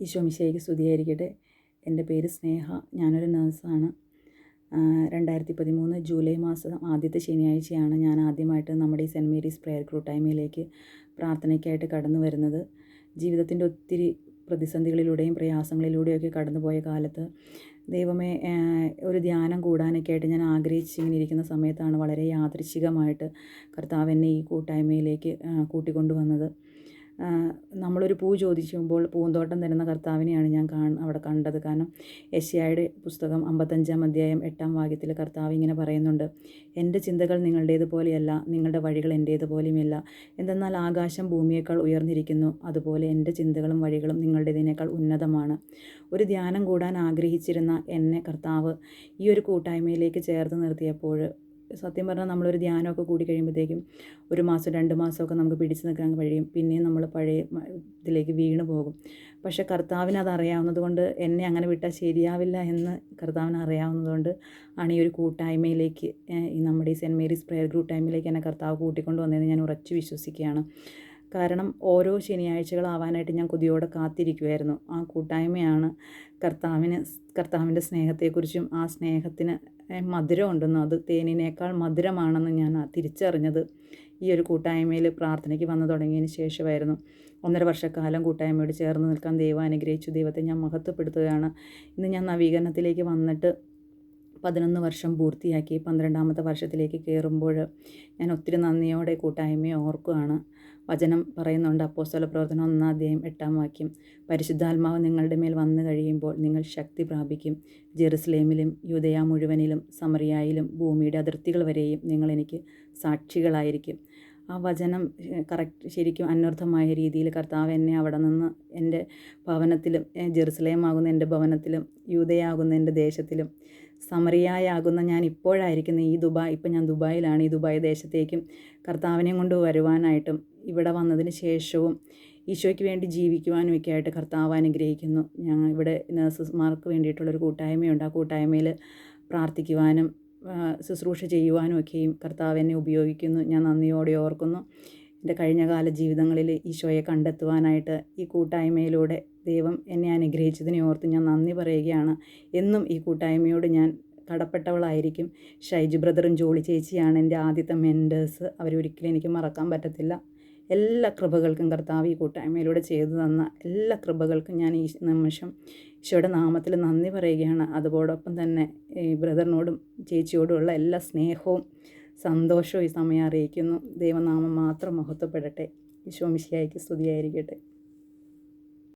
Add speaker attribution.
Speaker 1: ഈശോ മിശിഹായ്ക്ക് സ്തുതിയായിരിക്കട്ടെ. എന്റെ പേര് സ്നേഹ. ഞാനൊരു നേഴ്സാണ്. രണ്ടായിരത്തി പതിമൂന്ന് ജൂലൈ മാസം ആദ്യത്തെ ശനിയാഴ്ചയാണ് ഞാൻ ആദ്യമായിട്ട് നമ്മുടെ ഈ സെന്റ് മേരീസ് പ്രെയർ കൂട്ടായ്മയിലേക്ക് പ്രാർത്ഥനയ്ക്കായിട്ട് കടന്നു വരുന്നത്. ജീവിതത്തിന്റെ ഒത്തിരി പ്രതിസന്ധികളിലൂടെയും പ്രയാസങ്ങളിലൂടെയൊക്കെ കടന്നുപോയ കാലത്ത് ദൈവമേ ഒരു ധ്യാനം കൂടാനൊക്കെ ആയിട്ട് ഞാൻ ആഗ്രഹിച്ചിങ്ങനെ ഇരിക്കുന്ന സമയത്താണ് വളരെ യാദൃശികമായിട്ട് കർത്താവ് എന്നെ ഈ കൂട്ടായ്മയിലേക്ക് കൂട്ടിക്കൊണ്ടുവന്നത്. നമ്മളൊരു പൂ ചോദിക്കുമ്പോൾ പൂന്തോട്ടം തരുന്ന കർത്താവിനെയാണ് ഞാൻ കാ അവിടെ കണ്ടത്. കാരണം യശയായുടെ പുസ്തകം അമ്പത്തഞ്ചാം അധ്യായം എട്ടാം വാക്യത്തിൽ കർത്താവ് ഇങ്ങനെ പറയുന്നുണ്ട് എന്റെ ചിന്തകൾ നിങ്ങളുടേതുപോലെയല്ല നിങ്ങളുടെ വഴികൾ എന്റേതുപോലെയുമല്ല. എന്തെന്നാൽ ആകാശം ഭൂമിയേക്കാൾ ഉയർന്നിരിക്കുന്നു അതുപോലെ എന്റെ ചിന്തകളും വഴികളും നിങ്ങളുടേതിനേക്കാൾ ഉന്നതമാണ്. ഒരു ധ്യാനം കൂടാൻ ആഗ്രഹിച്ചിരുന്ന എന്നെ കർത്താവ് ഈ ഒരു കൂട്ടായ്മയിലേക്ക് ചേർത്ത് നിർത്തിയപ്പോൾ സത്യം പറഞ്ഞാൽ നമ്മളൊരു ധ്യാനമൊക്കെ കൂടി കഴിയുമ്പോഴത്തേക്കും ഒരു മാസം രണ്ട് മാസമൊക്കെ നമുക്ക് പിടിച്ചു നിൽക്കാൻ കഴിയും. പിന്നെയും നമ്മൾ പഴയ ഇതിലേക്ക് വീണ് പോകും. പക്ഷെ കർത്താവിന് അതറിയാവുന്നത് കൊണ്ട് എന്നെ അങ്ങനെ വിട്ടാൽ ശരിയാവില്ല എന്ന് കർത്താവിന് അറിയാവുന്നതുകൊണ്ട് ആണ് ഈ ഒരു കൂട്ടായ്മയിലേക്ക് നമ്മുടെ ഈ സെന്റ് മേരീസ് ഗ്രൂപ്പ് ടൈമിലേക്ക് എന്നെ കർത്താവ് കൂട്ടിക്കൊണ്ട് വന്നതെന്ന് ഞാൻ ഉറച്ചു വിശ്വസിക്കുകയാണ്. കാരണം ഓരോ ശനിയാഴ്ചകളാവാനായിട്ട് ഞാൻ കൊതിയോടെ കാത്തിരിക്കുമായിരുന്നു ആ കൂട്ടായ്മയാണ് കർത്താവിന് കർത്താവിന്റെ സ്നേഹത്തെക്കുറിച്ചും ആ സ്നേഹത്തിന് മധുരം ഉണ്ടെന്നും അത് തേനിനേക്കാൾ മധുരമാണെന്ന് ഞാൻ തിരിച്ചറിഞ്ഞത് ഈ ഒരു കൂട്ടായ്മയിൽ പ്രാർത്ഥനയ്ക്ക് വന്നു തുടങ്ങിയതിന് ശേഷമായിരുന്നു. ഒന്നര വർഷക്കാലം കൂട്ടായ്മയോട് ചേർന്ന് നിൽക്കാൻ ദൈവം അനുഗ്രഹിച്ചു. ദൈവത്തെ ഞാൻ മഹത്വപ്പെടുത്തുകയാണ്. ഇന്ന് ഞാൻ നവീകരണത്തിലേക്ക് വന്നിട്ട് പതിനൊന്ന് വർഷം പൂർത്തിയാക്കി പന്ത്രണ്ടാമത്തെ വർഷത്തിലേക്ക് കയറുമ്പോൾ ഞാൻ ഒത്തിരി നന്ദിയോടെ കൂട്ടായ്മയെ ഓർക്കുകയാണ്. വചനം പറയുന്നുണ്ട് അപ്പോസ്തല പ്രവർത്തനം ഒന്നാം അധ്യായം എട്ടാം വാക്യം പരിശുദ്ധാത്മാവ് നിങ്ങളുടെ മേൽ വന്നു കഴിയുമ്പോൾ നിങ്ങൾ ശക്തി പ്രാപിക്കും. ജെറുസലേമിലും യുദയ മുഴുവനിലും സമറിയായിലും ഭൂമിയുടെ അതിർത്തികൾ വരെയും നിങ്ങൾ എനിക്ക് സാക്ഷികളായിരിക്കും. ആ വചനം കറക്റ്റ് ശരിക്കും അന്വർത്ഥമായ രീതിയിൽ കർത്താവ് എന്നെ അവിടെ നിന്ന് എന്റെ ഭവനത്തിലും ജെറുസലേമാകുന്ന എന്റെ ഭവനത്തിലും യൂതയാകുന്ന എന്റെ ദേശത്തിലും സമറിയായാകുന്ന ഞാൻ ഇപ്പോഴായിരിക്കുന്ന ഈ ദുബായ് ഇപ്പം ഞാൻ ദുബായിലാണ്. ഈ ദുബായ് ദേശത്തേക്കും കർത്താവിനെയും കൊണ്ട് വരുവാനായിട്ടും ഇവിടെ വന്നതിന് ശേഷവും ഈശോയ്ക്ക് വേണ്ടി ജീവിക്കുവാനും ഒക്കെ ആയിട്ട് കർത്താവ് അനുഗ്രഹിക്കുന്നു. ഞങ്ങൾ ഇവിടെ നഴ്സസ്മാർക്ക് വേണ്ടിയിട്ടുള്ളൊരു കൂട്ടായ്മയുണ്ട്. ആ കൂട്ടായ്മയിൽ പ്രാർത്ഥിക്കുവാനും ശുശ്രൂഷ ചെയ്യുവാനും ഒക്കെയും കർത്താവ് എന്നെ ഉപയോഗിക്കുന്നു. ഞാൻ നന്ദിയോടെ ഓർക്കുന്നു. എന്റെ കഴിഞ്ഞകാല ജീവിതങ്ങളിൽ ഈശോയെ കണ്ടെത്തുവാനായിട്ട് ഈ കൂട്ടായ്മയിലൂടെ ദൈവം എന്നെ അനുഗ്രഹിച്ചതിനെ ഓർത്ത് ഞാൻ നന്ദി പറയുകയാണ്. എന്നും ഈ കൂട്ടായ്മയോട് ഞാൻ കടപ്പെട്ടവളായിരിക്കും. ഷൈജു ബ്രദറും ജോളി ചേച്ചിയാണ് എന്റെ ആദ്യത്തെ മെന്റേഴ്സ്. അവരൊരിക്കലും എനിക്ക് മറക്കാൻ പറ്റത്തില്ല. എല്ലാ കൃപകൾക്കും കർത്താവ് ഈ കൂട്ടായ്മയിലൂടെ ചെയ്തു തന്ന എല്ലാ കൃപകൾക്കും ഞാൻ ഈ നിമിഷം ഈശോയുടെ നാമത്തിൽ നന്ദി പറയുകയാണ്. അതോടൊപ്പം തന്നെ ഈ ബ്രദറിനോടും ചേച്ചിയോടുമുള്ള എല്ലാ സ്നേഹവും സന്തോഷവും ഈ സമയം അറിയിക്കുന്നു. ദൈവനാമം മാത്രം മഹത്വപ്പെടട്ടെ. ഈശോ സ്തുതിയായിരിക്കട്ടെ.